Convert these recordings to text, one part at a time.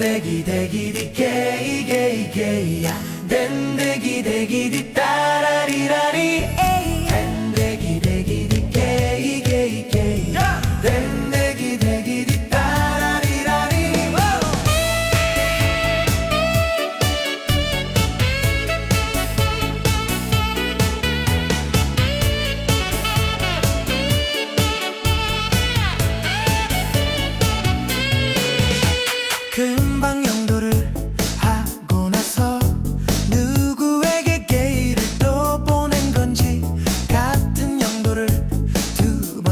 댄데기 대기디 게이 게이 게이야 댄데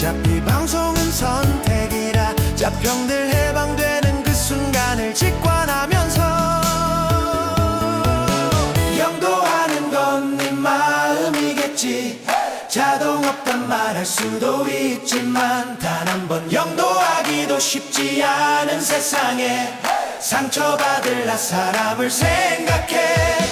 어차피 방송은 선택이라 자평들 해방되는 그 순간을 직관하면서 영도하는 건 네 마음이겠지. 자동 없단 말할 수도 있지만 단 한 번 영도하기도 쉽지 않은 세상에 상처받을 나 사람을 생각해